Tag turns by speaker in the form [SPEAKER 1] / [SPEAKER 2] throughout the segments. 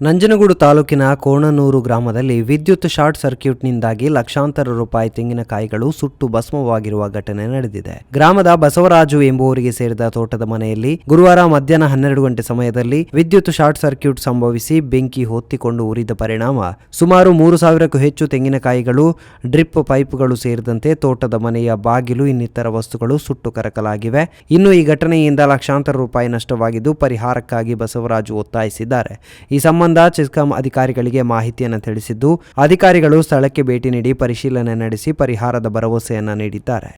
[SPEAKER 1] ನಂಜನಗೂಡು ತಾಲೂಕಿನ ಕೋಣನೂರು ಗ್ರಾಮದಲ್ಲಿ ವಿದ್ಯುತ್ ಶಾರ್ಟ್ ಸರ್ಕ್ಯೂಟ್ನಿಂದಾಗಿ ಲಕ್ಷಾಂತರ ರೂಪಾಯಿ ತೆಂಗಿನಕಾಯಿಗಳು ಸುಟ್ಟು ಭಸ್ಮವಾಗಿರುವ ಘಟನೆ ನಡೆದಿದೆ. ಗ್ರಾಮದ ಬಸವರಾಜು ಎಂಬುವರಿಗೆ ಸೇರಿದ ತೋಟದ ಮನೆಯಲ್ಲಿ ಗುರುವಾರ ಮಧ್ಯಾಹ್ನ ಹನ್ನೆರಡು ಗಂಟೆ ಸಮಯದಲ್ಲಿ ವಿದ್ಯುತ್ ಶಾರ್ಟ್ ಸರ್ಕ್ಯೂಟ್ ಸಂಭವಿಸಿ ಬೆಂಕಿ ಹೊತ್ತಿಕೊಂಡು ಉರಿದ ಪರಿಣಾಮ. ಸುಮಾರು ಮೂರು ಸಾವಿರಕ್ಕೂ ಹೆಚ್ಚು ತೆಂಗಿನಕಾಯಿಗಳು ಡ್ರಿಪ್ ಪೈಪ್ಗಳು ಸೇರಿದಂತೆ ತೋಟದ ಮನೆಯ ಬಾಗಿಲು ಇನ್ನಿತರ ವಸ್ತುಗಳು ಸುಟ್ಟು ಕರಕಲಾಗಿವೆ. ಇನ್ನು ಈ ಘಟನೆಯಿಂದ ಲಕ್ಷಾಂತರ ರೂಪಾಯಿ ನಷ್ಟವಾಗಿದ್ದು ಪರಿಹಾರಕ್ಕಾಗಿ ಬಸವರಾಜು ಒತ್ತಾಯಿಸಿದ್ದಾರೆ. ಈ ಸಂಬಂಧ ಚೆಸ್ಕಾಂ ಅಧಿಕಾರಿಗಳಿಗೆ ಮಾಹಿತಿಯನ್ನು ತಿಳಿಸಿದ್ದು ಅಧಿಕಾರಿಗಳು ಸ್ಥಳಕ್ಕೆ ಭೇಟಿ ನೀಡಿ ಪರಿಶೀಲನೆ ನಡೆಸಿ ಪರಿಹಾರದ ಭರವಸೆಯನ್ನು ನೀಡಿದ್ದಾರೆ.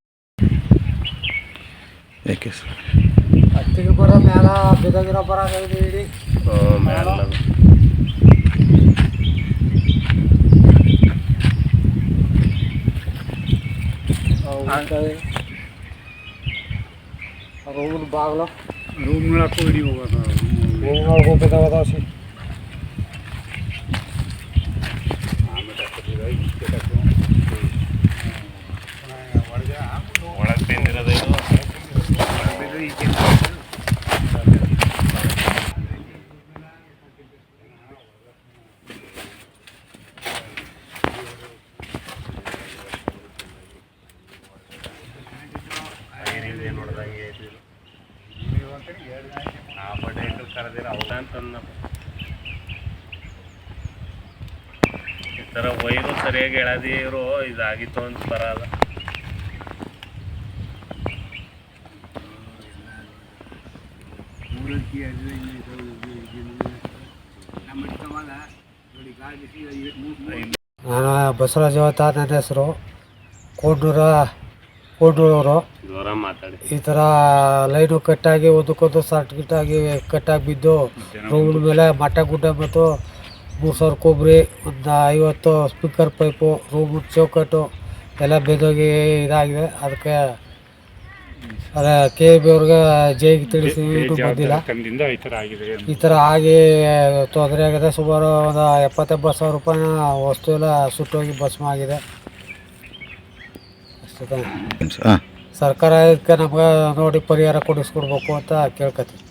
[SPEAKER 2] ರೂಮ್ ಬಾಗ್ಲ.
[SPEAKER 3] ರೂಮ್ ಹೋಗೋದು. ನೋಡ್ದಂಗೆ ಐತಿ ಇದು. ಆ ಬಡ್ಡೆ ಇಟ್ಟು ಕರೆದಿರ ಅವ್ರ ಅಂತಂದ ಈ ಥರ ವೈರು ಸರಿಯಾಗಿ ಎಳದಿ ಇರೋ ಇದಾಗಿತ್ತು ಅಂತ ಬರಲ್ಲ
[SPEAKER 2] ನಾನು ಬಸವರಾಜ ಅವತ್ತ ನನ್ನ ಹೆಸರು
[SPEAKER 3] ಜೋರ ಮಾತಾಡಿ
[SPEAKER 2] ಈ ಥರ ಲೈನು ಕಟ್ಟಾಗಿ ಒಂದಕ್ಕೊಂದು ಸರ್ಟಿಫಿಕೇಟ್ ಆಗಿ ಕಟ್ಟಾಗಿ ಬಿದ್ದು ರೂಮ್ ಮೇಲೆ ಮಟ್ಟ ಗುಡ್ಡ ಬಂತು ಮೂರು ಸಾವಿರ ಕೊಬ್ಬರಿ ಒಂದು ಐವತ್ತು ಸ್ಪೀಕರ್ ಪೈಪು ರೂಮ್ ಚೌಕಟ್ಟು ಎಲ್ಲ ಬೆದೋಗಿ ಇದಾಗಿದೆ. ಅದಕ್ಕೆ ಅದೇ ಕೆ ಬಿ ಅವ್ರಿಗೆ ಜೈಗೆ ತಿಳಿಸಿ ಬಂದಿಲ್ಲ.
[SPEAKER 3] ಈ ಥರ ಆಗಿದೆ
[SPEAKER 2] ಈ ಥರ ಆಗಿ ತೊಂದರೆ ಆಗಿದೆ. ಸುಮಾರು ಒಂದು ಎಪ್ಪತ್ತೆಂಬತ್ತು ಸಾವಿರ ರೂಪಾಯಿನ ವಸ್ತು ಎಲ್ಲ ಸುಟ್ಟೋಗಿ ಭಸ್ಮ ಆಗಿದೆ. ಅಷ್ಟೇ. ಸರ್ಕಾರ ಇದಕ್ಕೆ ನಮ್ಗೆ ನೋಡಿ ಪರಿಹಾರ ಕೊಡಿಸ್ಕೊಡ್ಬೇಕು ಅಂತ ಕೇಳ್ಕೊತೀವಿ